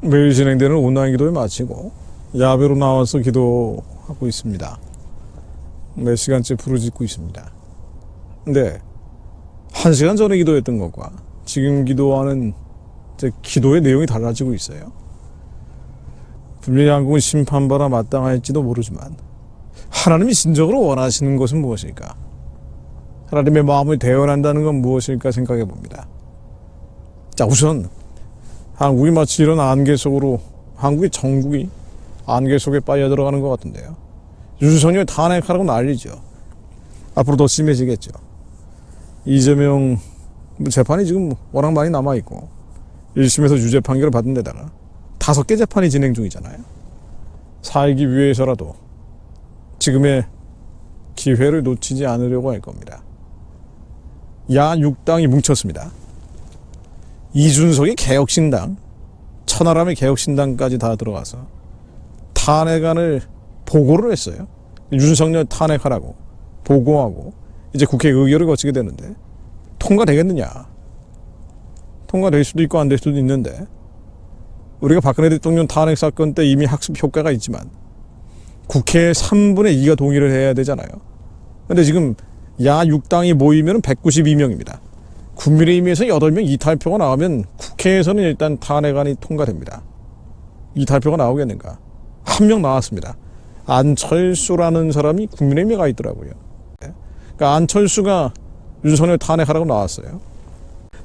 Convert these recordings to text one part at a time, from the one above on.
매일 진행되는 온라인 기도를 마치고 야외로 나와서 기도하고 있습니다. 몇 시간째 부르짖고 있습니다. 근데 한 시간 전에 기도했던 것과 지금 기도하는 제 기도의 내용이 달라지고 있어요. 분명히 한국은 심판받아 마땅할지도 모르지만 하나님이 진정으로 원하시는 것은 무엇일까? 하나님의 마음을 대언한다는 건 무엇일까 생각해 봅니다. 자, 우선 한국이 마치 이런 안개 속으로 한국의 전국이 안개 속에 빠져 들어가는 것 같은데요. 윤석열 탄핵하라고 난리죠. 앞으로 더 심해지겠죠. 이재명 재판이 지금 워낙 많이 남아 있고 1심에서 유죄 판결을 받은 데다가 다섯 개 재판이 진행 중이잖아요. 살기 위해서라도 지금의 기회를 놓치지 않으려고 할 겁니다. 야 6당이 뭉쳤습니다. 이준석이 개혁신당, 천하람의 개혁신당까지 다 들어가서 탄핵안을 보고를 했어요. 윤석열 탄핵하라고 보고하고 이제 국회 의결을 거치게 되는데 통과되겠느냐? 통과될 수도 있고 안 될 수도 있는데 우리가 박근혜 대통령 탄핵 사건 때 이미 학습 효과가 있지만 국회 3분의 2가 동의를 해야 되잖아요. 근데 지금 야 6당이 모이면 192명입니다. 국민의힘에서 8명 이탈표가 나오면 국회에서는 일단 탄핵안이 통과됩니다. 이탈표가 나오겠는가? 한 명 나왔습니다. 안철수라는 사람이 국민의힘에 가 있더라고요. 그러니까 안철수가 윤석열 탄핵하라고 나왔어요.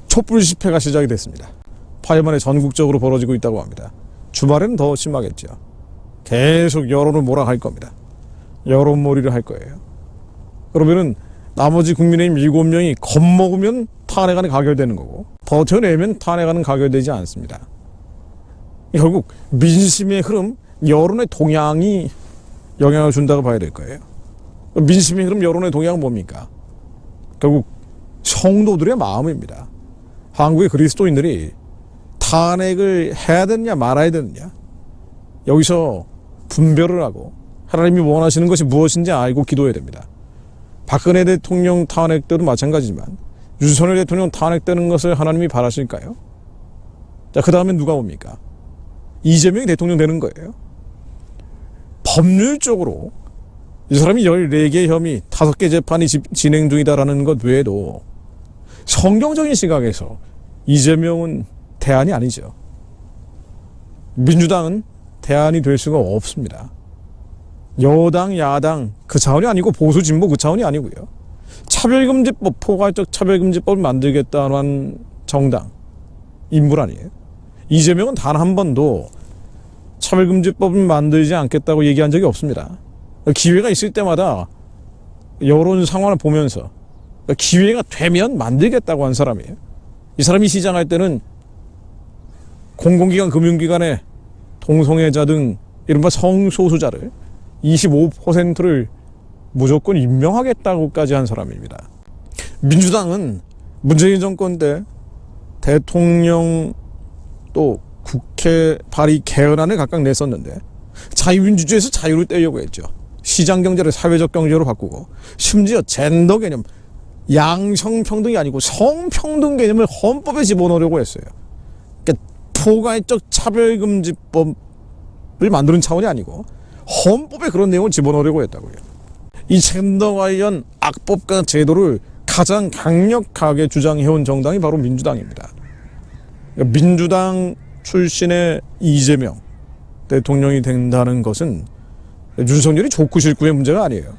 촛불 집회가 시작이 됐습니다. 8만에 전국적으로 벌어지고 있다고 합니다. 주말에는 더 심하겠죠. 계속 여론을 몰아갈 겁니다. 여론몰이를 할 거예요. 그러면은 나머지 국민의힘 7명이 겁먹으면 탄핵안이 가결되는 거고 버텨내면 탄핵안은 가결되지 않습니다. 결국 민심의 흐름, 여론의 동향이 영향을 준다고 봐야 될 거예요. 민심의 흐름, 여론의 동향은 뭡니까? 결국 성도들의 마음입니다. 한국의 그리스도인들이 탄핵을 해야 되느냐 말아야 되느냐 여기서 분별을 하고 하나님이 원하시는 것이 무엇인지 알고 기도해야 됩니다. 박근혜 대통령 탄핵 때도 마찬가지지만 윤석열 대통령 탄핵되는 것을 하나님이 바라실까요? 자, 그 다음에 누가 옵니까? 이재명이 대통령 되는 거예요. 법률적으로 이 사람이 14개 혐의, 5개 재판이 지- 진행 중이다라는 것 외에도 성경적인 시각에서 이재명은 대안이 아니죠. 민주당은 대안이 될 수가 없습니다. 여당, 야당 그 차원이 아니고 보수 진보 그 차원이 아니고요. 차별금지법, 포괄적 차별금지법을 만들겠다는 정당 인물 아니에요. 이재명은 단 한 번도 차별금지법을 만들지 않겠다고 얘기한 적이 없습니다. 기회가 있을 때마다 여론 상황을 보면서 기회가 되면 만들겠다고 한 사람이에요. 이 사람이 시장할 때는 공공기관, 금융기관의 동성애자 등 이른바 성소수자를 25%를 무조건 임명하겠다고까지 한 사람입니다. 민주당은 문재인 정권 때 대통령 또 국회 발의 개헌안을 각각 냈었는데 자유민주주의에서 자유를 떼려고 했죠. 시장 경제를 사회적 경제로 바꾸고 심지어 젠더 개념 양성평등이 아니고 성평등 개념을 헌법에 집어넣으려고 했어요. 그러니까 포괄적 차별금지법을 만드는 차원이 아니고 헌법에 그런 내용을 집어넣으려고 했다고요. 이 젠더 관련 악법과 제도를 가장 강력하게 주장해온 정당이 바로 민주당입니다. 그러니까 민주당 출신의 이재명 대통령이 된다는 것은 윤석열이 좋고 싫고의 문제가 아니에요.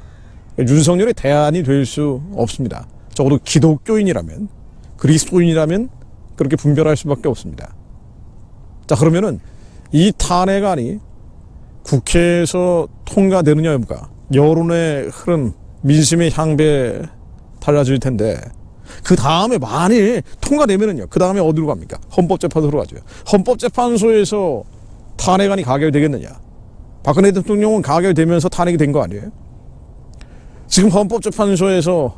윤석열의 대안이 될 수 없습니다. 적어도 기독교인이라면 그리스도인이라면 그렇게 분별할 수밖에 없습니다. 자 그러면은 이 탄핵안이 국회에서 통과되느냐 여부가 여론의 흐름, 민심의 향배 달라질 텐데 그 다음에 만일 통과되면은요 그 다음에 어디로 갑니까? 헌법재판소로 가죠. 헌법재판소에서 탄핵안이 가결되겠느냐? 박근혜 대통령은 가결되면서 탄핵이 된 거 아니에요? 지금 헌법재판소에서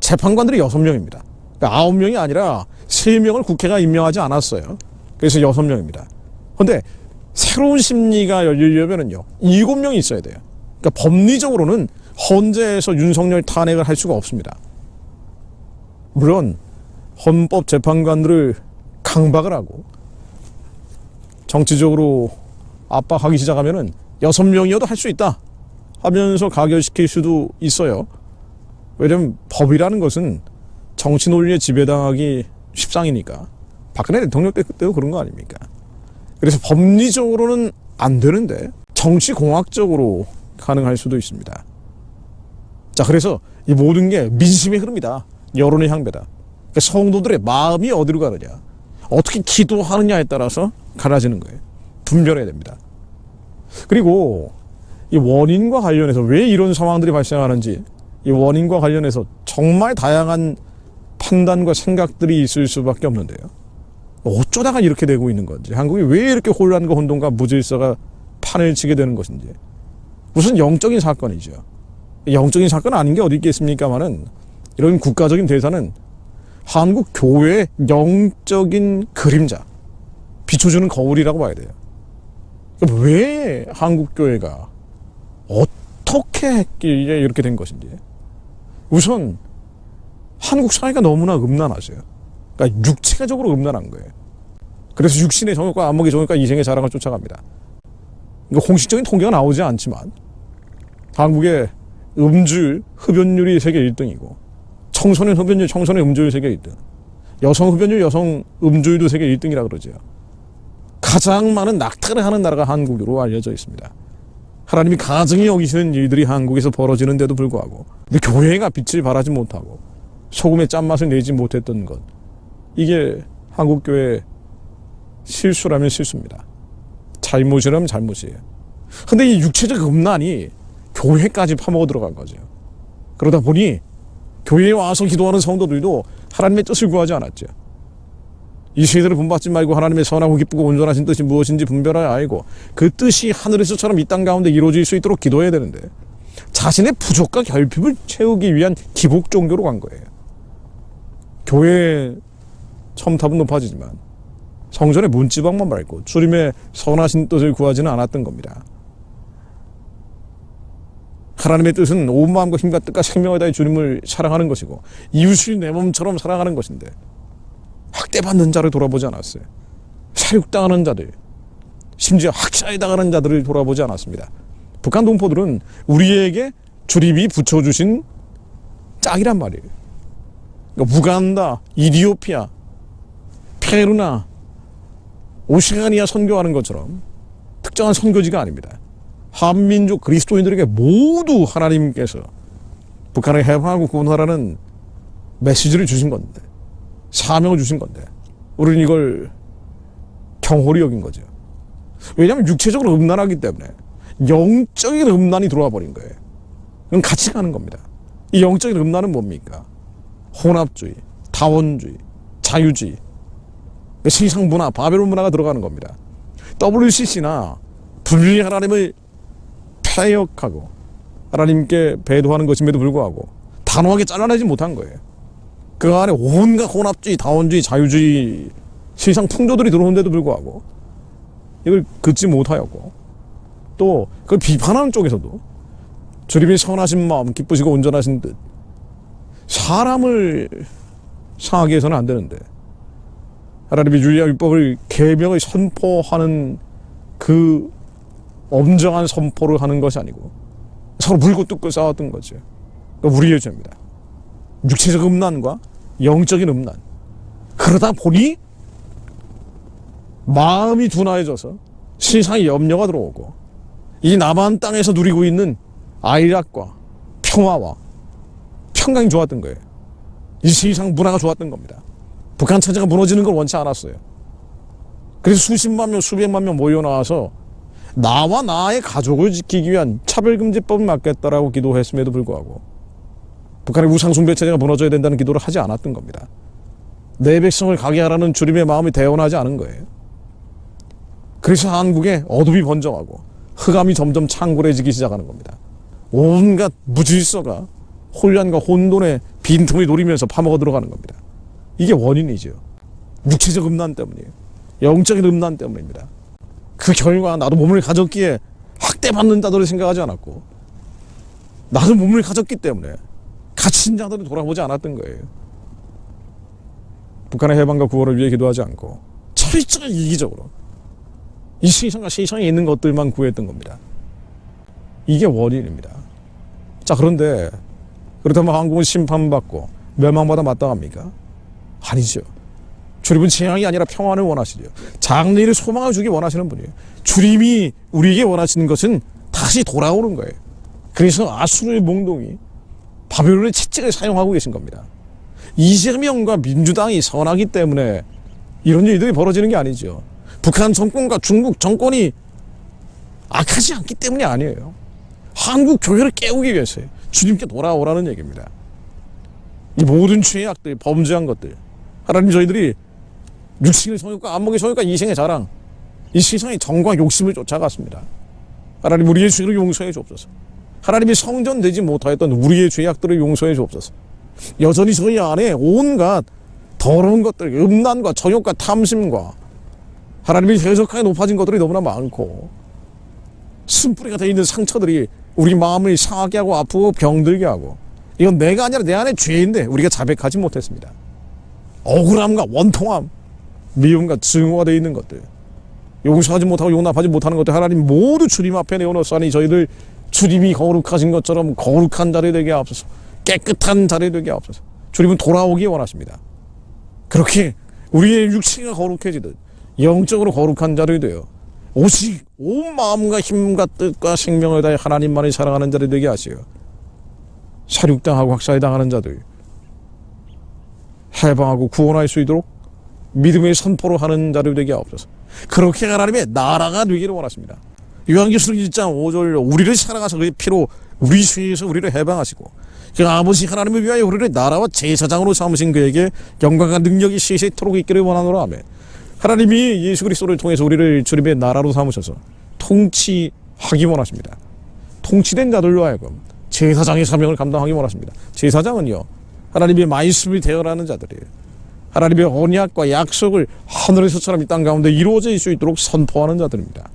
재판관들이 여섯 명입니다. 그러니까 아홉 명이 아니라 세 명을 국회가 임명하지 않았어요. 그래서 여섯 명입니다. 그런데 새로운 심리가 열리려면은요 일곱 명이 있어야 돼요. 그러니까 법리적으로는 헌재에서 윤석열 탄핵을 할 수가 없습니다. 물론 헌법 재판관들을 강박을 하고 정치적으로 압박하기 시작하면은 여섯 명이어도 할 수 있다 하면서 가결시킬 수도 있어요. 왜냐면 법이라는 것은 정치 논리에 지배당하기 십상이니까. 박근혜 대통령 때 그때도 그런 거 아닙니까? 그래서 법리적으로는 안 되는데 정치 공학적으로 가능할 수도 있습니다. 자, 그래서 이 모든 게 민심의 흐름이다. 여론의 향배다. 그러니까 성도들의 마음이 어디로 가느냐, 어떻게 기도하느냐에 따라서 갈라지는 거예요. 분별해야 됩니다. 그리고 이 원인과 관련해서 왜 이런 상황들이 발생하는지 이 원인과 관련해서 정말 다양한 판단과 생각들이 있을 수밖에 없는데요. 어쩌다가 이렇게 되고 있는 건지, 한국이 왜 이렇게 혼란과 혼돈과 무질서가 판을 치게 되는 것인지. 무슨 영적인 사건이죠. 영적인 사건 아닌 게 어디 있겠습니까만은 이런 국가적인 대사는 한국 교회의 영적인 그림자, 비춰주는 거울이라고 봐야 돼요. 왜 한국 교회가 어떻게 했기에 이렇게 된 것인지. 우선 한국 사회가 너무나 음란하죠. 그러니까 육체적으로 음란한 거예요. 그래서 육신의 정욕과 안목의 정욕과 이생의 자랑을 쫓아갑니다. 그러니까 공식적인 통계가 나오지 않지만 한국의 음주율, 흡연율이 세계 1등이고 청소년 흡연율, 청소년 음주율 세계 1등. 여성 흡연율, 여성 음주율도 세계 1등이라 그러죠. 가장 많은 낙태를 하는 나라가 한국으로 알려져 있습니다. 하나님이 가증히 여기시는 일들이 한국에서 벌어지는데도 불구하고 근데 교회가 빛을 발하지 못하고 소금의 짠맛을 내지 못했던 것 이게 한국 교회 실수라면 실수입니다. 잘못이라면 잘못이에요. 근데 이 육체적 음란이 교회까지 파먹어 들어간 거죠. 그러다 보니 교회에 와서 기도하는 성도들도 하나님의 뜻을 구하지 않았죠. 이 세대를 본받지 말고 하나님의 선하고 기쁘고 온전하신 뜻이 무엇인지 분별하여 알고 그 뜻이 하늘에서처럼 이 땅 가운데 이루어질 수 있도록 기도해야 되는데 자신의 부족과 결핍을 채우기 위한 기복 종교로 간 거예요. 교회 첨탑은 높아지지만 성전의 문지방만 밟고 주님의 선하신 뜻을 구하지는 않았던 겁니다. 하나님의 뜻은 온 마음과 힘과 뜻과 생명을 다해 주님을 사랑하는 것이고 이웃을 내 몸처럼 사랑하는 것인데 학대받는 자를 돌아보지 않았어요. 사육당하는 자들, 심지어 학살에 당하는 자들을 돌아보지 않았습니다. 북한 동포들은 우리에게 주립이 붙여주신 짝이란 말이에요. 그러니까 우간다, 이디오피아, 페루나 오시아니아 선교하는 것처럼 특정한 선교지가 아닙니다. 한민족 그리스도인들에게 모두 하나님께서 북한을 해방하고 구원하라는 메시지를 주신 건데 사명을 주신 건데 우리는 이걸 경홀히 여긴 거죠. 왜냐하면 육체적으로 음란하기 때문에 영적인 음란이 들어와 버린 거예요. 그건 같이 가는 겁니다. 이 영적인 음란은 뭡니까? 혼합주의, 다원주의, 자유주의, 세상 문화, 바벨론 문화가 들어가는 겁니다. WCC나 분리 하나님을 폐역하고 하나님께 배도하는 것임에도 불구하고 단호하게 잘라내지 못한 거예요. 그 안에 온갖 혼합주의, 다원주의, 자유주의 세상 풍조들이 들어오는데도 불구하고 이걸 긋지 못하였고 또 그걸 비판하는 쪽에서도 주님이 선하신 마음, 기쁘시고 온전하신 듯 사람을 상하게 해서는 안 되는데 하나님의 율리아 율법을 계명을 선포하는 그 엄정한 선포를 하는 것이 아니고 서로 물고 뜯고 싸웠던 거죠. 그러니까 우리의 죄입니다. 육체적 음란과 영적인 음란. 그러다 보니 마음이 둔화해져서 세상에 염려가 들어오고 이 남한 땅에서 누리고 있는 아이락과 평화와 평강이 좋았던 거예요. 이 세상 문화가 좋았던 겁니다. 북한 체제가 무너지는 걸 원치 않았어요. 그래서 수십만 명, 수백만 명 모여 나와서 나와 나의 가족을 지키기 위한 차별금지법을 막겠다라고 기도했음에도 불구하고 북한의 우상숭배 체제가 무너져야 된다는 기도를 하지 않았던 겁니다. 내 백성을 가게 하라는 주님의 마음이 대원하지 않은 거예요. 그래서 한국에 어둠이 번져가고 흑암이 점점 창궐해지기 시작하는 겁니다. 온갖 무질서가 혼란과 혼돈의 빈틈을 노리면서 파먹어 들어가는 겁니다. 이게 원인이죠. 육체적 음란 때문이에요. 영적인 음란 때문입니다. 그 결과 나도 몸을 가졌기에 학대받는 자들을 생각하지 않았고 나도 몸을 가졌기 때문에 갇힌 자들을 돌아보지 않았던 거예요. 북한의 해방과 구호를 위해 기도하지 않고 철저히 이기적으로 이 세상과 세상에 있는 것들만 구했던 겁니다. 이게 원인입니다. 자 그런데 그렇다면 한국은 심판받고 멸망받아 마땅합니까? 아니죠. 주님은 재앙이 아니라 평안을 원하시죠. 장래를 소망을 주기 원하시는 분이에요. 주님이 우리에게 원하시는 것은 다시 돌아오는 거예요. 그래서 아수르의 몽동이 바벨론의 채찍을 사용하고 계신 겁니다. 이재명과 민주당이 선하기 때문에 이런 일들이 벌어지는 게 아니죠. 북한 정권과 중국 정권이 악하지 않기 때문이 아니에요. 한국 교회를 깨우기 위해서요. 주님께 돌아오라는 얘기입니다. 이 모든 죄악들, 범죄한 것들. 하나님 저희들이 육신의 성욕과 안목의 성욕과 이생의 자랑. 이 세상의 정과 욕심을 쫓아갔습니다. 하나님 우리의 죄를 용서해 주옵소서. 하나님이 성전되지 못하였던 우리의 죄악들을 용서해 주옵소서. 여전히 저희 안에 온갖 더러운 것들, 음란과 정욕과 탐심과 하나님이 해석하에 높아진 것들이 너무나 많고 숨뿌리가 되어 있는 상처들이 우리 마음을 상하게 하고 아프고 병들게 하고 이건 내가 아니라 내 안에 죄인데 우리가 자백하지 못했습니다. 억울함과 원통함, 미움과 증오가 되어 있는 것들. 용서하지 못하고 용납하지 못하는 것들 하나님 모두 주님 앞에 내어놓으사니 저희들 주님이 거룩하신 것처럼 거룩한 자리 되게 하옵소서. 깨끗한 자리 되게 하옵소서. 주님은 돌아오기 원하십니다. 그렇게 우리의 육체가 거룩해지듯 영적으로 거룩한 자리 되어 오직 온 마음과 힘과 뜻과 생명을 다해 하나님만을 사랑하는 자리 되게 하시어 사륙당하고 학살당하는 자들 해방하고 구원할 수 있도록 믿음의 선포로 하는 자리 되게 하옵소서 그렇게 하나님의 나라가 되기를 원하십니다 요한계시록 1장 5절 우리를 사랑하사 그의 피로 우리 죄에서 우리를 해방하시고 그 아버지 하나님을 위하여 우리를 나라와 제사장으로 삼으신 그에게 영광과 능력이 시시토록 있기를 원하노라 아멘 하나님이 예수 그리스도를 통해서 우리를 주님의 나라로 삼으셔서 통치하기 원하십니다. 통치된 자들로 하여금 제사장의 사명을 감당하기 원하십니다. 제사장은요 하나님의 말씀이 되어라는 자들이에요. 하나님의 언약과 약속을 하늘에서처럼 이 땅 가운데 이루어질 수 있도록 선포하는 자들입니다.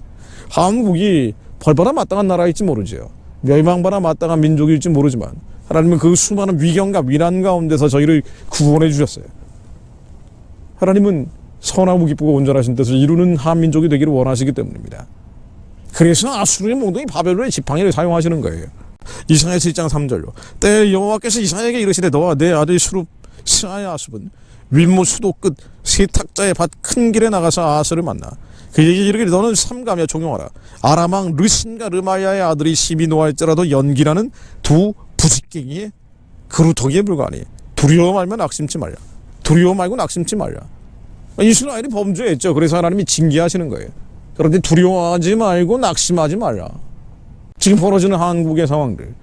한국이 벌받아 마땅한 나라일지 모르지요. 멸망받아 마땅한 민족일지 모르지만 하나님은 그 수많은 위경과 위난 가운데서 저희를 구원해 주셨어요. 하나님은 선하고 기쁘고 온전하신 뜻을 이루는 한민족이 되기를 원하시기 때문입니다. 그래서 아수르의 몽둥이 바벨론의 지팡이를 사용하시는 거예요. 이사야 7장 3절로 때 여호와께서 이사야에게 이르시되 너와 내 아들 수룹 스아야 아숲은 윗모 수도 끝 세탁자의 밭 큰 길에 나가서 아스를 만나 그에게 이르기를 너는 삼가며 종용하라 아람왕 르신과 르마야의 아들이 심히 노할지라도 연기라는 두 부직갱이의 그루터기에 불과하니 두려워 말면 낙심치 말라 두려워 말고 낙심치 말라 이스라엘이 범죄했죠. 그래서 하나님이 징계하시는 거예요. 그런데 두려워하지 말고 낙심하지 말라. 지금 벌어지는 한국의 상황들.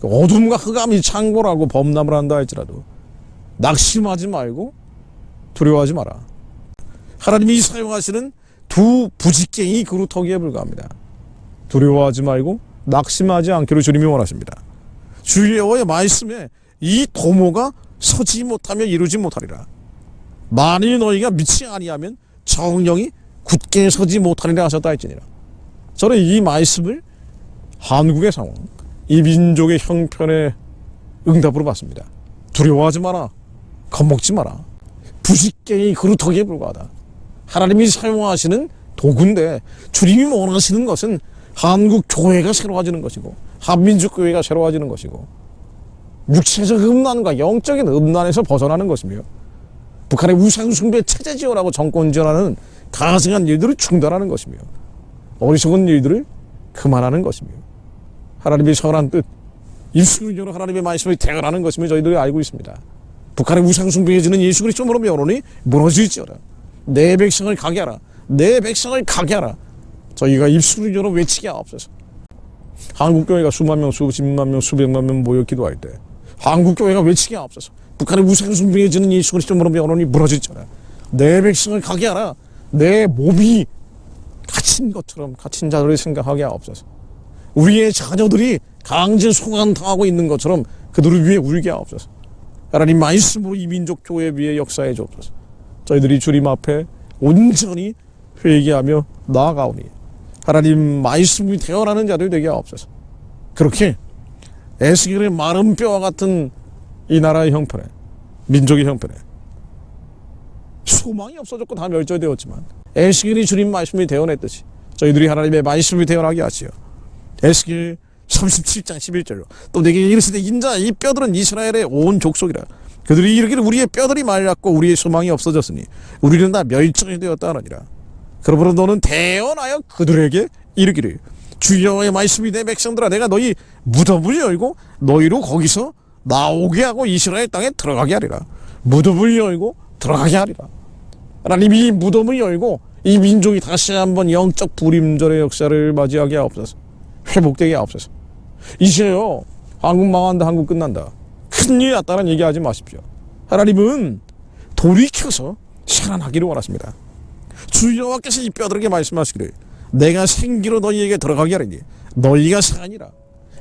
그 어둠과 흑암이 창궐하고 범람을 한다 할지라도 낙심하지 말고 두려워하지 마라. 하나님이 사용하시는 두 부직갱이 그루터기에 불과합니다. 두려워하지 말고 낙심하지 않기를 주님이 원하십니다. 주의 여호와의 말씀에 이 도모가 서지 못하며 이루지 못하리라. 만일 너희가 믿지 아니하면 정령이 굳게 서지 못하리라 하셨다 할지니라. 저는 이 말씀을 한국의 상황, 이 민족의 형편에 응답으로 봤습니다. 두려워하지 마라. 겁먹지 마라. 부식갱이 그루터기에 불과하다. 하나님이 사용하시는 도구인데 주님이 원하시는 것은 한국 교회가 새로워지는 것이고 한민족 교회가 새로워지는 것이고 육체적 음란과 영적인 음란에서 벗어나는 것이며 북한의 우상숭배 체제 지원하고 정권 지원하는 가증한 일들을 중단하는 것이며 어리석은 일들을 그만하는 것이며 하나님의 선한 뜻 입술로 하나님의 말씀을 대언하는 것이며 저희들이 알고 있습니다. 북한의 우상숭배에 지는 예수 그리스도로 면론이 무너질지어라. 내 백성을 가게 하라. 내 백성을 가게 하라. 저희가 입술로 외치게 하옵소서. 한국교회가 수만 명, 수십만 명, 수백만 명 모여 기도할 때 한국교회가 외치게 하옵소서. 북한의 우상숭배에 지는 예수 그리스도로 면론이 무너질지어라. 내 백성을 가게 하라. 내 몸이 갇힌 것처럼 갇힌 자들을 생각하게 하옵소서. 우리의 자녀들이 강제 소환당하고 있는 것처럼 그들을 위해 울게 하옵소서. 하나님 말씀으로 이 민족 교회 위에 역사해 주옵소서. 저희들이 주님 앞에 온전히 회개하며 나아가오니 하나님 말씀이 태어나는 자들 되게 하옵소서. 그렇게 에스겔의 마른 뼈와 같은 이 나라의 형편에 민족의 형편에 소망이 없어졌고 다 멸절되었지만 에스겔이 주님 말씀을 대언했듯이 저희들이 하나님의 말씀을 대언하게 하시오. 에스겔 37장 11절로. 또 내게 이르시되 인자 이 뼈들은 이스라엘의 온 족속이라. 그들이 이르기를 우리의 뼈들이 말랐고 우리의 소망이 없어졌으니 우리는 다 멸종이 되었다 하느니라. 그러므로 너는 대언하여 그들에게 이르기를 주 여호와의 말씀이 내 백성들아 내가 너희 무덤을 열고 너희로 거기서 나오게 하고 이스라엘 땅에 들어가게 하리라. 무덤을 열고 들어가게 하리라. 하나님이 이 무덤을 열고 이 민족이 다시 한번 영적 불임절의 역사를 맞이하게 하옵소서 회복되게 하옵소서. 이제요 한국 망한다 한국 끝난다. 큰일 났다는 얘기하지 마십시오. 하나님은 돌이켜서 살아나기를 원하십니다. 주 여호와께서 이 뼈들에게 말씀하시기를. 내가 생기로 너희에게 들어가게 하리니 너희가 상하니라.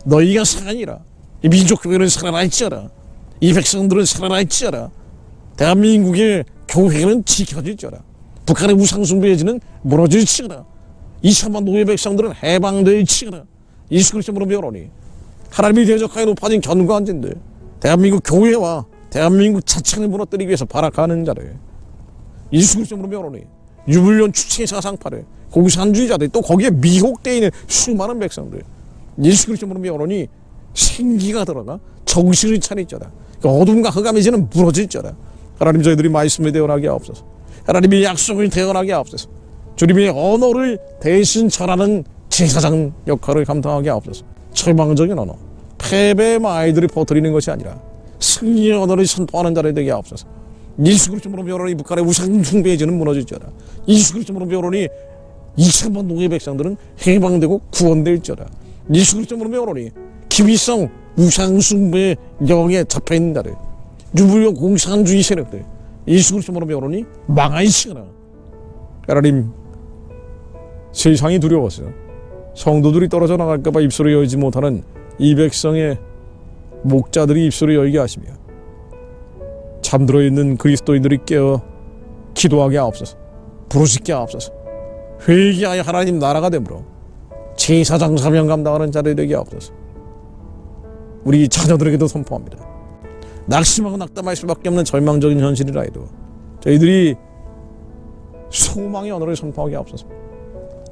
너희가 상하니라. 이 민족 교회는 살아날지어라. 이 백성들은 살아날지어라. 대한민국의 교회는 지켜질지어라. 북한의 우상숭배지는 무너질지어라. 2천만 노예 백성들은 해방될지어라 예수 그리스도로 배우노니 하나님이 대적하여 높아진 견고한진들 대한민국 교회와 대한민국 자체를 무너뜨리기 위해서 발악하는 자를 예수 그리스도로 배우노니 유불련 추체 사상파를 공산주의자들 또 거기에 미혹되어 있는 수많은 백성들 예수 그리스도로 배우노니 생기가 들어가 정신을 차릴지어다 그 어둠과 흑암이지는 무너질지어다 하나님 저희들이 말씀을 대언하게 하옵소서. 하나님이 약속을 대언하게 하옵소서. 주님의 언어를 대신 전하는 제사장 역할을 감당하게 하옵소서. 절망적인 언어. 패배의 아이들이 퍼뜨리는 것이 아니라 승리의 언어를 선포하는 자를 되게 하옵소서. 예수 그리스도로 배우노니 북한의 우상 숭배지는 무너질지어다. 예수 그리스도로 배우노니 2천만 노예 백성들은 해방되고 구원될지어다. 예수 그리스도로 배우노니 기위성 우상 숭배의 영에 잡혀 있는 자를 유불용 공산주의 세력들 예수 그리스도로 배우노니 망하시거나 하나님 세상이 두려워서 성도들이 떨어져 나갈까봐 입술을 열지 못하는 이 백성의 목자들이 입술을 열게 하시며 잠들어 있는 그리스도인들이 깨어 기도하게 하옵소서 부르짖게 하옵소서 회개하여 하나님 나라가 되므로 제사장 사명 감당하는 자들이 되게 하옵소서. 우리 자녀들에게도 선포합니다. 낙심하고 낙담할 수밖에 없는 절망적인 현실이라 해도 저희들이 소망의 언어를 선포하게 하옵소서.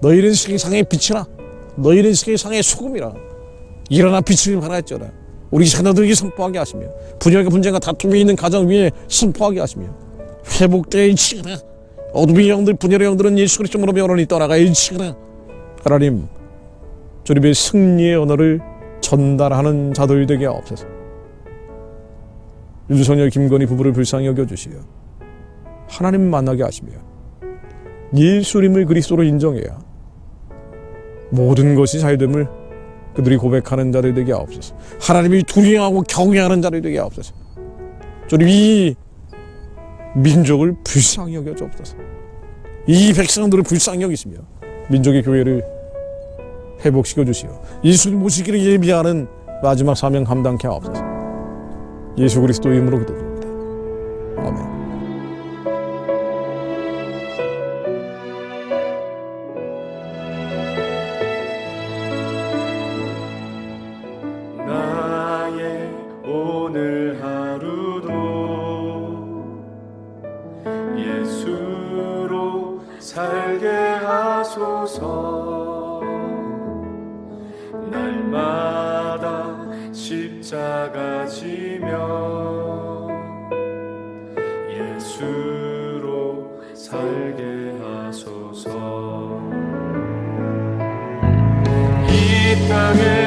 너희는 세상의 빛이라 너희는 세상의 소금이라. 일어나 빛을 발하였죠라 우리 자녀들에게 선포하게 하시며 분열과 분쟁과 다툼이 있는 가정 위에 선포하게 하시며 회복되어 치거나 어둠의 영들 분열의 영들은 예수 그리스도로 변론이 떠나가 일치거나 하나님 주님의 승리의 언어를 전달하는 자들 되게 하옵소서. 윤석열 김건희 부부를 불쌍히 여겨주시어 하나님 만나게 하시며 예수님을 그리스도로 인정해야 모든 것이 잘됨을 그들이 고백하는 자들 되게 하옵소서. 하나님이 두려워하고 경외하는 자들 되게 하옵소서. 주님 이 민족을 불쌍히 여겨 주옵소서. 이 백성들을 불쌍히 여기시며 민족의 교회를 회복시켜 주시어 예수님 모시기를 예비하는 마지막 사명 감당케 하옵소서. 예수 그리스도 이름으로 기도드립니다. 아멘. 살게 하소서. 날마다 십자가 지며 예수로 살게 하소서. 이 땅에